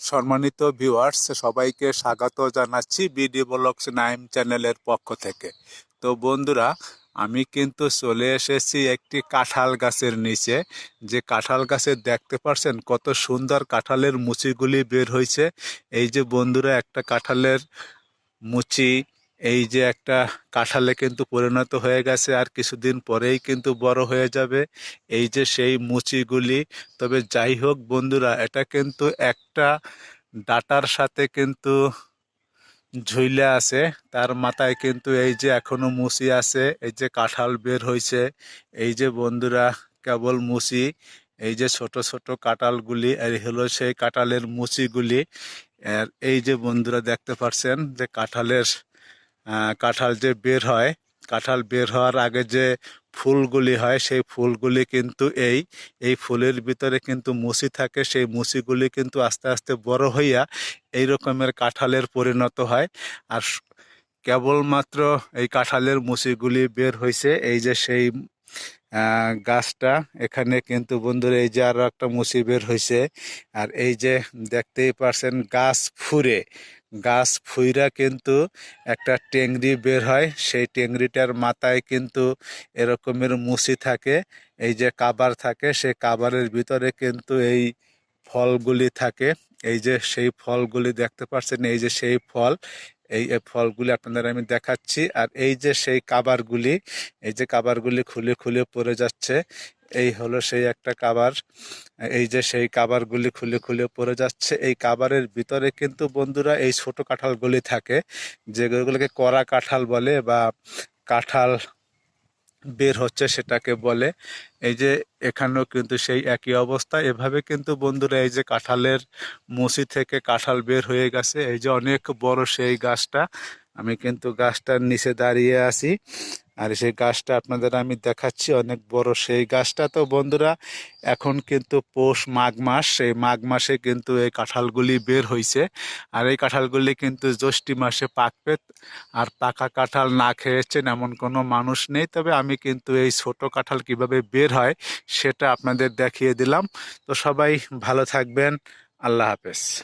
সম্মানিত ভিউয়ার্স সবাইকে স্বাগত জানাচ্ছি বিডি ব্লগস নাইম চ্যানেলের পক্ষ থেকে। তো বন্ধুরা, আমি কিন্তু চলে এসেছি একটি কাঁঠাল গাছের নিচে। যে কাঁঠাল গাছে দেখতে পারছেন কত সুন্দর কাঁঠালের মুচিগুলি বের হয়েছে। এই যে বন্ধুরা, একটা কাঁঠালের মুচি এই যে একটা কাঁঠালে কিন্তু পরিণত হয়ে গেছে, আর কিছুদিন পরেই কিন্তু বড় হয়ে যাবে। এই যে সেই মুচিগুলি, তবে যাই হোক বন্ধুরা, এটা কিন্তু একটা ডাটার সাথে কিন্তু ঝুইলে আছে। তার মাথায় কিন্তু এই যে এখনও মুচি আছে, এই যে কাঁঠাল বের হয়েছে এই যে বন্ধুরা, কেবল মুচি, এই যে ছোট ছোট কাঁঠালগুলি আর হলো সেই কাঁঠালের মুচিগুলি। আর এই যে বন্ধুরা দেখতে পাচ্ছেন যে কাঁঠালের কাঁঠাল যে বের হয়, কাঁঠাল বের হওয়ার আগে যে ফুলগুলি হয়, সেই ফুলগুলি কিন্তু এই এই ফুলের ভিতরে কিন্তু মুসি থাকে, সেই মুসিগুলি কিন্তু আস্তে আস্তে বড় হইয়া এই রকমের কাঁঠালের পরিণত হয়। আর কেবলমাত্র এই কাঁঠালের মুসিগুলি বের হয়েছে এই যে সেই গাছটা, এখানে কিন্তু বন্ধুরা এই যে আরও একটা মুসি বের হয়েছে আর এই যে দেখতেই পারছেন, গাছ ফুরে গাছ ফুইরা কিন্তু একটা টেংরি বের হয়, সেই টেংরিটার মাথায় কিন্তু এরকমের মুসি থাকে, এই যে কাবার থাকে, সেই কাবারের ভিতরে কিন্তু এই ফলগুলি থাকে, এই যে সেই ফলগুলি দেখতে পাচ্ছেন, এই যে সেই ফল এই ফলগুলি আপনাদের আমি দেখাচ্ছি। আর এই যে সেই কাবারগুলি, এই যে কাবারগুলি খুলে খুলে পড়ে যাচ্ছে, এই হলো সেই একটা কাবার। এই যে সেই কাবারগুলি খুলে খুলে পড়ে যাচ্ছে, এই কাবারের ভিতরে কিন্তু বন্ধুরা এই ছোট কাঁঠালগুলি থাকে, যেগুলোকে কড়া কাঁঠাল বলে বা কাঁঠাল বের হচ্ছে সেটাকে বলে। এই যে এখানেও কিন্তু সেই একই অবস্থা। এভাবে কিন্তু বন্ধুরা এই যে কাঁঠালের মুসি থেকে কাঁঠাল বের হয়ে গেছে। এই যে অনেক বড় সেই গাছটা। আমি কিন্তু গাছটার নিচে দাঁড়িয়ে আছি। আর সেই গাছটা আপনাদের আমি দেখাচ্ছি, অনেক বড় সেই গাছটা। তো বন্ধুরা, এখন কিন্তু পৌষ মাঘ মাস, সেই মাঘ মাসে কিন্তু এই কাঁঠালগুলি বের হয়েছে আর এই কাঁঠালগুলি কিন্তু জ্যৈষ্ঠী মাসে পাকবে আর পাকা কাঁঠাল না খেয়েছেন এমন কোনো মানুষ নেই। তবে আমি কিন্তু এই ছোট কাঁঠাল কীভাবে বের হয়, সেটা আপনাদের দেখিয়ে দিলাম। তো সবাই ভালো থাকবেন। আল্লাহ হাফেজ।